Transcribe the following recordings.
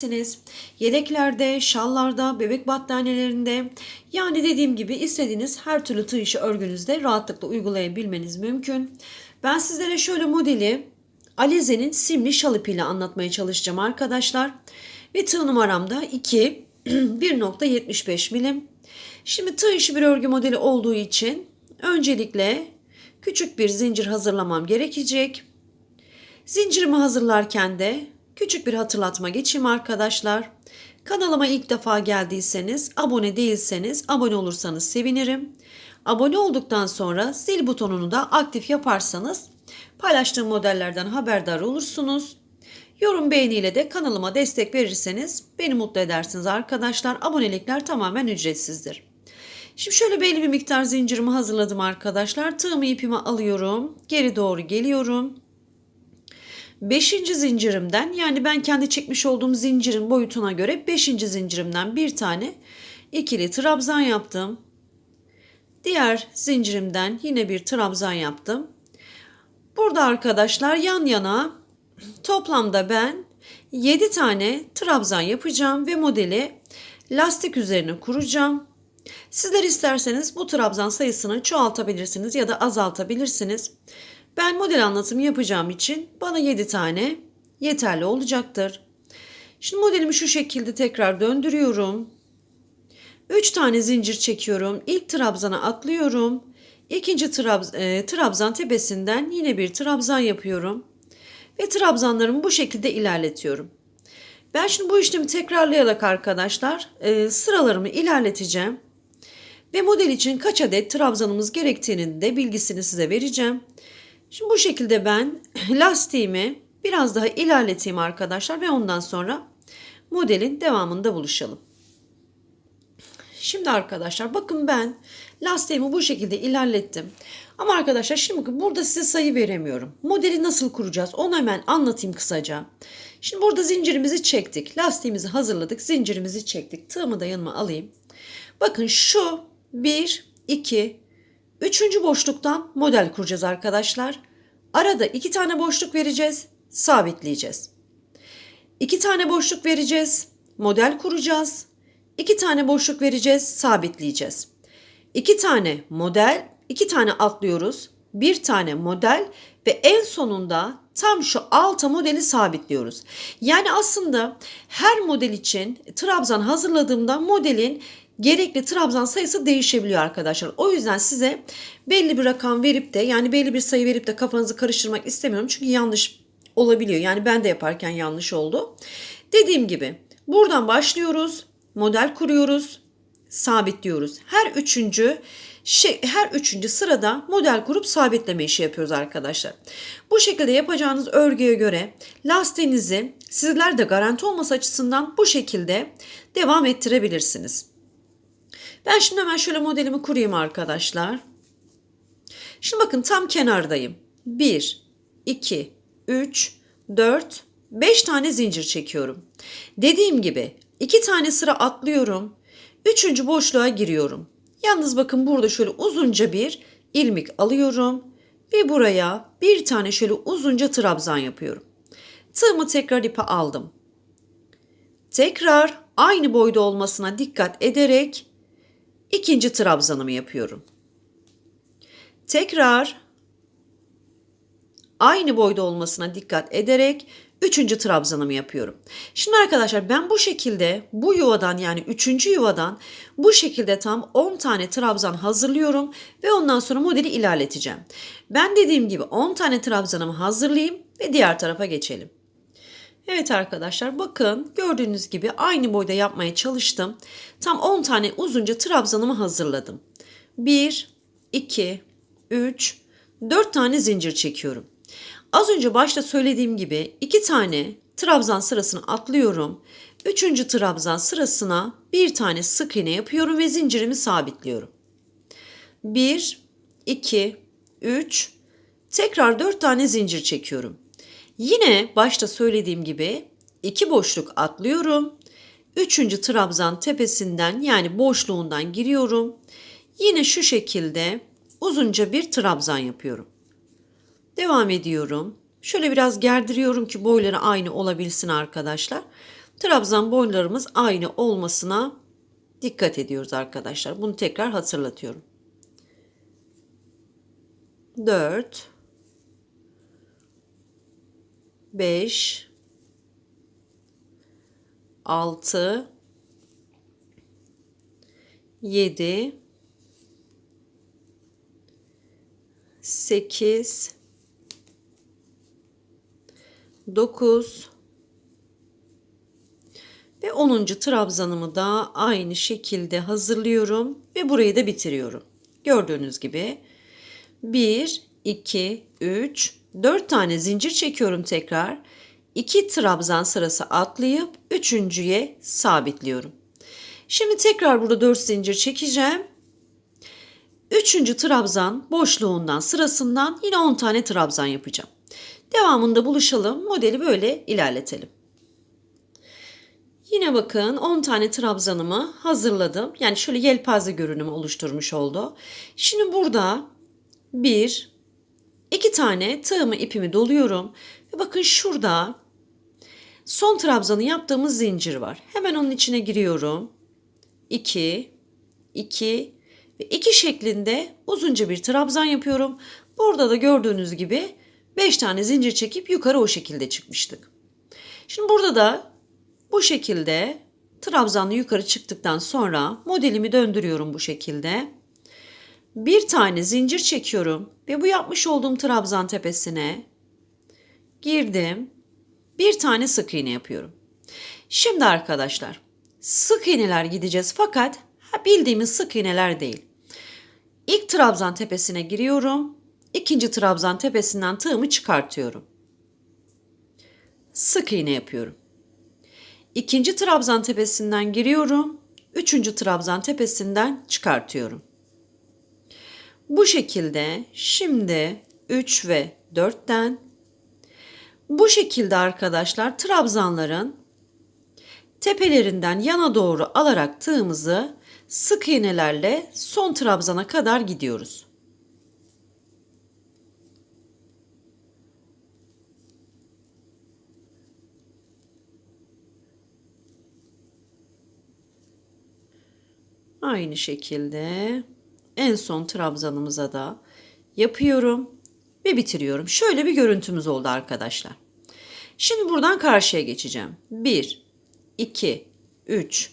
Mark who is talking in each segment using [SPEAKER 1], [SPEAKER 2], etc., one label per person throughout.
[SPEAKER 1] Siz Yeleklerde, şallarda, bebek battaniyelerinde yani dediğim gibi istediğiniz her türlü tığ işi örgünüzde rahatlıkla uygulayabilmeniz mümkün. Ben sizlere şöyle modeli Alize'nin simli şal ipiyle anlatmaya çalışacağım arkadaşlar. Ve tığ numaram da 2 1.75 milim. Şimdi tığ işi bir örgü modeli olduğu için öncelikle küçük bir zincir hazırlamam gerekecek. Zincirimi hazırlarken de küçük bir hatırlatma geçeyim arkadaşlar. Kanalıma ilk defa geldiyseniz, abone değilseniz abone olursanız sevinirim. Abone olduktan sonra zil butonunu da aktif yaparsanız paylaştığım modellerden haberdar olursunuz. Yorum beğeniyle de kanalıma destek verirseniz beni mutlu edersiniz arkadaşlar. Abonelikler tamamen ücretsizdir. Şimdi şöyle belli bir miktar zincirimi hazırladım arkadaşlar. Tığımı ipimi alıyorum. Geri doğru geliyorum. Beşinci zincirimden yani ben kendi çekmiş olduğum zincirin boyutuna göre beşinci zincirimden bir tane ikili trabzan yaptım. Diğer zincirimden yine bir trabzan yaptım. Burada arkadaşlar yan yana toplamda ben 7 tane trabzan yapacağım ve modeli lastik üzerine kuracağım. Sizler isterseniz bu trabzan sayısını çoğaltabilirsiniz ya da azaltabilirsiniz. Ben model anlatımı yapacağım için bana 7 tane yeterli olacaktır. Şimdi modelimi şu şekilde tekrar döndürüyorum. 3 tane zincir çekiyorum. İlk trabzana atlıyorum. İkinci trabz e, trabzan tepesinden yine bir trabzan yapıyorum. Ve trabzanlarımı bu şekilde ilerletiyorum. Ben şimdi bu işlemi tekrarlayarak arkadaşlar e, sıralarımı ilerleteceğim. Ve model için kaç adet trabzanımız gerektiğini de bilgisini size vereceğim. Şimdi bu şekilde ben lastiğimi biraz daha ilerleteyim arkadaşlar ve ondan sonra modelin devamında buluşalım. Şimdi arkadaşlar bakın ben lastiğimi bu şekilde ilerlettim. Ama arkadaşlar şimdi burada size sayı veremiyorum. Modeli nasıl kuracağız onu hemen anlatayım kısaca. Şimdi burada zincirimizi çektik. Lastiğimizi hazırladık. Zincirimizi çektik. Tığımı da yanıma alayım. Bakın şu 1, 2, Üçüncü boşluktan model kuracağız arkadaşlar. Arada iki tane boşluk vereceğiz, sabitleyeceğiz. İki tane boşluk vereceğiz, model kuracağız. İki tane boşluk vereceğiz, sabitleyeceğiz. İki tane model, iki tane atlıyoruz. Bir tane model ve en sonunda tam şu alta modeli sabitliyoruz. Yani aslında her model için trabzan hazırladığımda modelin gerekli trabzan sayısı değişebiliyor arkadaşlar. O yüzden size belli bir rakam verip de yani belli bir sayı verip de kafanızı karıştırmak istemiyorum. Çünkü yanlış olabiliyor. Yani ben de yaparken yanlış oldu. Dediğim gibi buradan başlıyoruz. Model kuruyoruz. Sabitliyoruz. Her üçüncü şey, her üçüncü sırada model kurup sabitleme işi yapıyoruz arkadaşlar. Bu şekilde yapacağınız örgüye göre lastiğinizi sizler de garanti olması açısından bu şekilde devam ettirebilirsiniz. Ben şimdi hemen şöyle modelimi kurayım arkadaşlar. Şimdi bakın tam kenardayım. 1, 2, 3, 4, 5 tane zincir çekiyorum. Dediğim gibi 2 tane sıra atlıyorum. Üçüncü boşluğa giriyorum. Yalnız bakın burada şöyle uzunca bir ilmik alıyorum. Ve buraya bir tane şöyle uzunca trabzan yapıyorum. Tığımı tekrar ipe aldım. Tekrar aynı boyda olmasına dikkat ederek ikinci trabzanımı yapıyorum. Tekrar aynı boyda olmasına dikkat ederek üçüncü trabzanımı yapıyorum. Şimdi arkadaşlar ben bu şekilde bu yuvadan yani üçüncü yuvadan bu şekilde tam 10 tane trabzan hazırlıyorum ve ondan sonra modeli ilerleteceğim. Ben dediğim gibi 10 tane trabzanımı hazırlayayım ve diğer tarafa geçelim. Evet arkadaşlar bakın gördüğünüz gibi aynı boyda yapmaya çalıştım. Tam 10 tane uzunca trabzanımı hazırladım. 1, 2, 3, 4 tane zincir çekiyorum. Az önce başta söylediğim gibi 2 tane trabzan sırasını atlıyorum. 3. trabzan sırasına bir tane sık iğne yapıyorum ve zincirimi sabitliyorum. 1, 2, 3, tekrar 4 tane zincir çekiyorum. Yine başta söylediğim gibi iki boşluk atlıyorum. Üçüncü trabzan tepesinden yani boşluğundan giriyorum. Yine şu şekilde uzunca bir trabzan yapıyorum. Devam ediyorum. Şöyle biraz gerdiriyorum ki boyları aynı olabilsin arkadaşlar. trabzan boylarımız aynı olmasına dikkat ediyoruz arkadaşlar. Bunu tekrar hatırlatıyorum. 4 5 6 7 8 9 ve 10. trabzanımı da aynı şekilde hazırlıyorum ve burayı da bitiriyorum. Gördüğünüz gibi 1 2 3 4 tane zincir çekiyorum tekrar. 2 trabzan sırası atlayıp üçüncüye sabitliyorum. Şimdi tekrar burada 4 zincir çekeceğim. Üçüncü trabzan boşluğundan sırasından yine 10 tane trabzan yapacağım. Devamında buluşalım. Modeli böyle ilerletelim. Yine bakın 10 tane trabzanımı hazırladım. Yani şöyle yelpaze görünümü oluşturmuş oldu. Şimdi burada 1 2 tane tığımı ipimi doluyorum. Ve bakın şurada son trabzanı yaptığımız zincir var. Hemen onun içine giriyorum. 2 2 ve 2 şeklinde uzunca bir trabzan yapıyorum. Burada da gördüğünüz gibi 5 tane zincir çekip yukarı o şekilde çıkmıştık. Şimdi burada da bu şekilde trabzanlı yukarı çıktıktan sonra modelimi döndürüyorum bu şekilde. Bir tane zincir çekiyorum ve bu yapmış olduğum trabzan tepesine girdim. Bir tane sık iğne yapıyorum. Şimdi arkadaşlar sık iğneler gideceğiz fakat bildiğimiz sık iğneler değil. İlk trabzan tepesine giriyorum. İkinci trabzan tepesinden tığımı çıkartıyorum. Sık iğne yapıyorum. İkinci trabzan tepesinden giriyorum. Üçüncü trabzan tepesinden çıkartıyorum. Bu şekilde şimdi 3 ve 4'ten bu şekilde arkadaşlar trabzanların tepelerinden yana doğru alarak tığımızı sık iğnelerle son trabzana kadar gidiyoruz. Aynı şekilde en son trabzanımıza da yapıyorum ve bitiriyorum. Şöyle bir görüntümüz oldu arkadaşlar. Şimdi buradan karşıya geçeceğim. 1, 2, 3,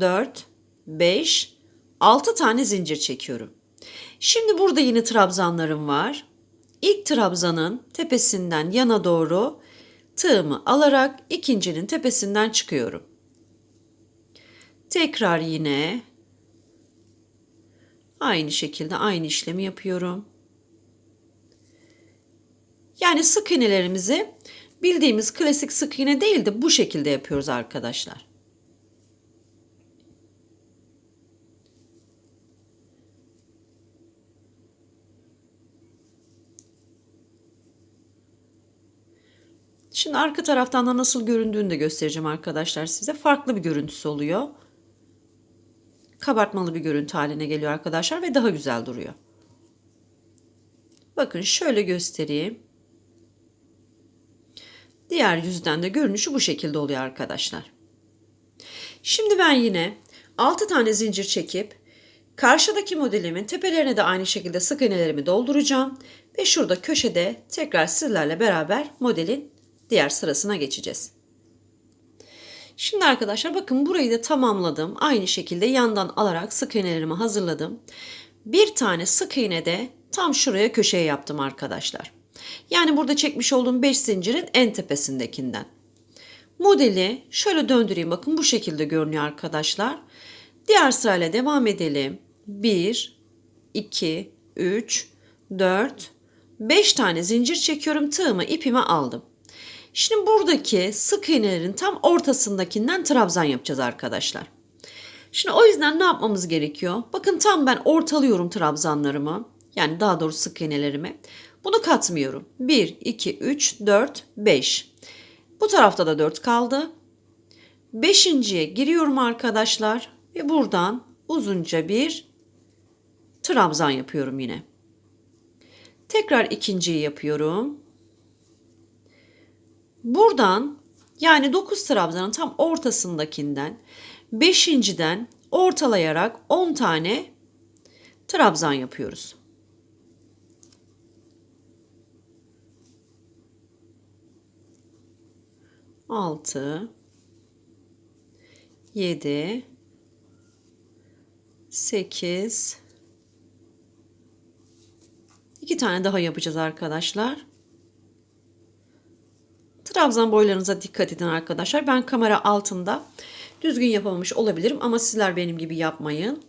[SPEAKER 1] 4, 5, 6 tane zincir çekiyorum. Şimdi burada yine trabzanlarım var. İlk trabzanın tepesinden yana doğru tığımı alarak ikincinin tepesinden çıkıyorum. Tekrar yine aynı şekilde aynı işlemi yapıyorum. Yani sık iğnelerimizi bildiğimiz klasik sık iğne değil de bu şekilde yapıyoruz arkadaşlar. Şimdi arka taraftan da nasıl göründüğünü de göstereceğim arkadaşlar size. Farklı bir görüntüsü oluyor. Kabartmalı bir görüntü haline geliyor arkadaşlar ve daha güzel duruyor. Bakın şöyle göstereyim. Diğer yüzden de görünüşü bu şekilde oluyor arkadaşlar. Şimdi ben yine 6 tane zincir çekip karşıdaki modelimin tepelerine de aynı şekilde sık iğnelerimi dolduracağım ve şurada köşede tekrar sizlerle beraber modelin diğer sırasına geçeceğiz. Şimdi arkadaşlar bakın burayı da tamamladım. Aynı şekilde yandan alarak sık iğnelerimi hazırladım. Bir tane sık iğne de tam şuraya köşeye yaptım arkadaşlar. Yani burada çekmiş olduğum 5 zincirin en tepesindekinden. Modeli şöyle döndüreyim bakın bu şekilde görünüyor arkadaşlar. Diğer sırayla devam edelim. 1, 2, 3, 4, 5 tane zincir çekiyorum. Tığımı ipime aldım. Şimdi buradaki sık iğnelerin tam ortasındakinden trabzan yapacağız arkadaşlar. Şimdi o yüzden ne yapmamız gerekiyor? Bakın tam ben ortalıyorum trabzanlarımı. Yani daha doğrusu sık iğnelerimi. Bunu katmıyorum. 1, 2, 3, 4, 5. Bu tarafta da 4 kaldı. Beşinciye giriyorum arkadaşlar. Ve buradan uzunca bir trabzan yapıyorum yine. Tekrar ikinciyi yapıyorum. Buradan Yani 9 trabzanın tam ortasındakinden 5.den ortalayarak 10 tane trabzan yapıyoruz. Altı, yedi, sekiz, iki tane daha yapacağız arkadaşlar. Trabzan boylarınıza dikkat edin arkadaşlar. Ben kamera altında düzgün yapamamış olabilirim ama sizler benim gibi yapmayın.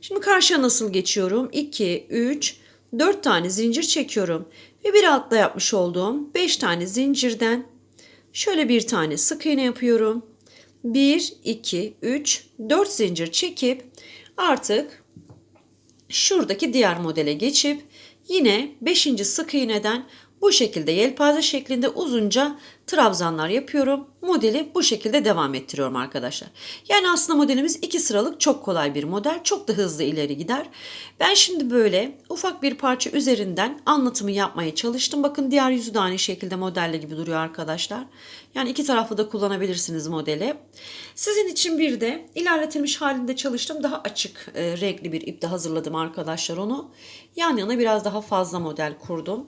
[SPEAKER 1] Şimdi karşıya nasıl geçiyorum? 2, 3, 4 tane zincir çekiyorum. Ve bir altta yapmış olduğum 5 tane zincirden şöyle bir tane sık iğne yapıyorum. 1, 2, 3, 4 zincir çekip artık şuradaki diğer modele geçip yine 5. sık iğneden bu şekilde yelpaze şeklinde uzunca trabzanlar yapıyorum. Modeli bu şekilde devam ettiriyorum arkadaşlar. Yani aslında modelimiz iki sıralık çok kolay bir model. Çok da hızlı ileri gider. Ben şimdi böyle ufak bir parça üzerinden anlatımı yapmaya çalıştım. Bakın diğer yüzü de aynı şekilde modelle gibi duruyor arkadaşlar. Yani iki taraflı da kullanabilirsiniz modeli. Sizin için bir de ilerletilmiş halinde çalıştım. Daha açık e, renkli bir ipte hazırladım arkadaşlar onu. Yan yana biraz daha fazla model kurdum.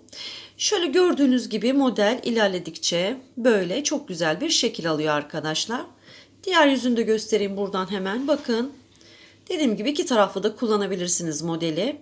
[SPEAKER 1] Şöyle gördüğünüz gibi model ilerledikçe böyle çok güzel bir şekil alıyor arkadaşlar. Diğer yüzünü de göstereyim buradan hemen. Bakın dediğim gibi iki taraflı da kullanabilirsiniz modeli.